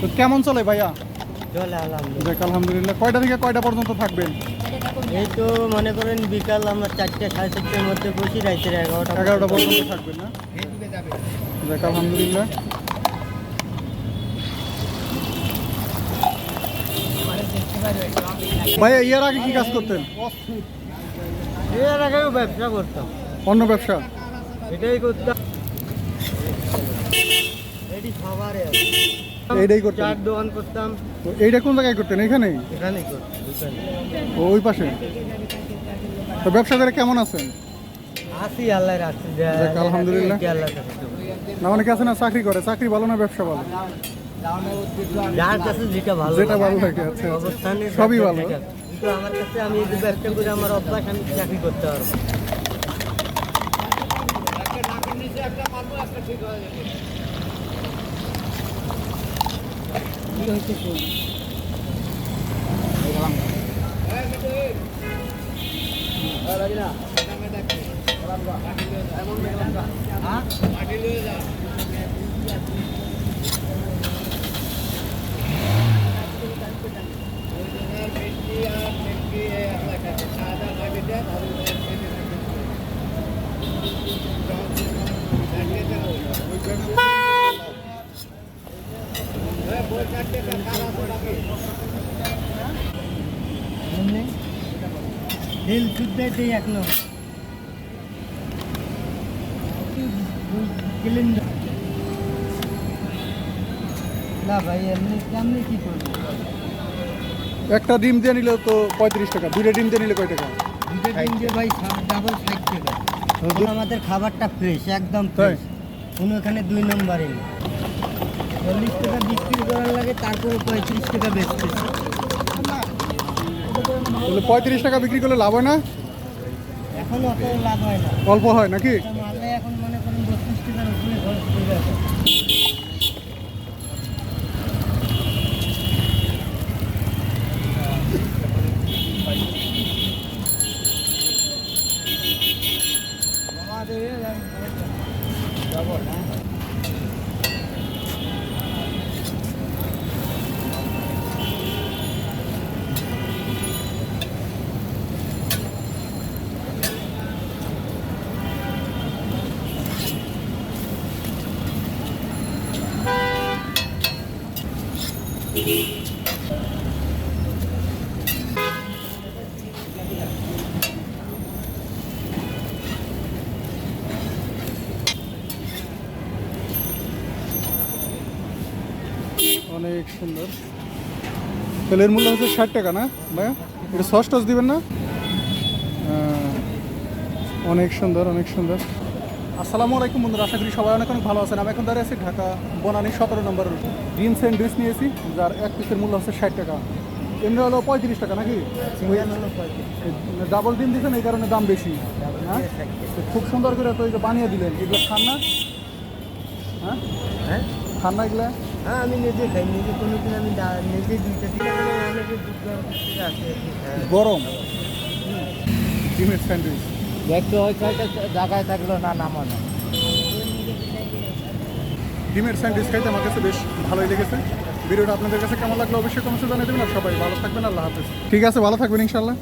তো কেমন চলে ভাইয়া? আলহামদুলিল্লাহ। কয়টা থেকে কয়টা পর্যন্ত থাকবেন? এই তো মনে করেন বিকাল আমরা চারটে সাড়ে চারটের মধ্যে বসি রাইতের এগারোটা এগারোটা পর্যন্ত থাকবেন না? আলহামদুলিল্লাহ। ভাইয়া ইয়ার আগে কি কাজ করতেন? এর আগেও ব্যবসা করতাম। অন্য ব্যবসা? এটাই করতাম। এটি এইটাই করতেন? চার দোকান করতাম। তো এইটা কোন জায়গায় করতেন? এখানেই? এখানেই এখানে ওই পাশে? তো ব্যবসা করে কেমন আছেন? আসি আল্লাহ রাখছি যাক, আলহামদুলিল্লাহ। না অনেকে আছে না চাকরি করে? চাকরি ভালো না ব্যবসা ভালো? যার কাছে যেটা ভালো যেটা ভালো লাগে, আচ্ছা, আচ্ছা। অবস্থানে সবই ভালো। কিন্তু আমার কাছে আমি যদি ব্যবসা করে আমার অভ্যাস আমি চাকরি করতে পারব। এগুলো হচ্ছে ফুল সাদা দিল শুদ্ধ এটাই এক না ভাই এমনি কেমনি কি করব? একটা ডিম দিয়ে নিলে তো পঁয়ত্রিশ টাকা দুইটা ডিম দিয়ে নিলে কয় টাকা? দুটো দিন যে ভাই ডাবল ষাট টাকা। আমাদের খাবারটা ফ্রেশ একদম ফ্রেশ কোনো এখানে দুই নম্বরে নেই চল্লিশ টাকা বিক্রি করার লাগে তারপরে পঁয়ত্রিশ টাকা বেচতেছে তাহলে পঁয়ত্রিশ টাকা বিক্রি করলে লাভ হয় না? এখন অত লাভ হয় না। অল্প হয় নাকি? মালে এখন মনে করেন বত্রিশ টাকার উপরে খরচ করে আছে অনেক সুন্দর। তেলের মূল্য হচ্ছে ষাট টাকা না ভাইয়া? এটা সস টস দিবেন না? অনেক সুন্দর অনেক সুন্দর। আসসালামু আলাইকুম বন্ধুরা আশা করি সবাই অনেক অনেক ভালো আছেন। আমি এখন দাঁড়িয়ে আছি ঢাকা বনানি সতেরো নম্বর ডিম স্যান্ডউইচ নিয়েছি যার এক পিসের মূল্য হচ্ছে ষাট টাকা। এমনি হলো পঁয়ত্রিশ টাকা নাকি? ডাবল ডিম দিচ্ছেন এই কারণে দাম বেশি। হ্যাঁ খুব সুন্দর করে তো এই যে বানিয়ে দিলেন এগুলো খান না? হ্যাঁ? হ্যাঁ? খান না এগুলা? হ্যাঁ আমি নিজে খাই নিজে কোনো দিন আমি নিজে দুইটা দিন আছে গরম ডিমের স্যান্ডউইচ দেখতে কয়টা জায়গায় থাকল না নামানো। ডিমের স্যান্ডউইচ খাইতে আমার কাছে বেশ ভালোই লেগেছে। ভিডিওটা আপনাদের কাছে কেমন লাগল অবশ্যই কমেন্টে জানিয়ে দেবেন। আর সবাই ভালো থাকবেন, আল্লাহ হাফেজ। ঠিক আছে, ভালো থাকবেন ইনশাল্লাহ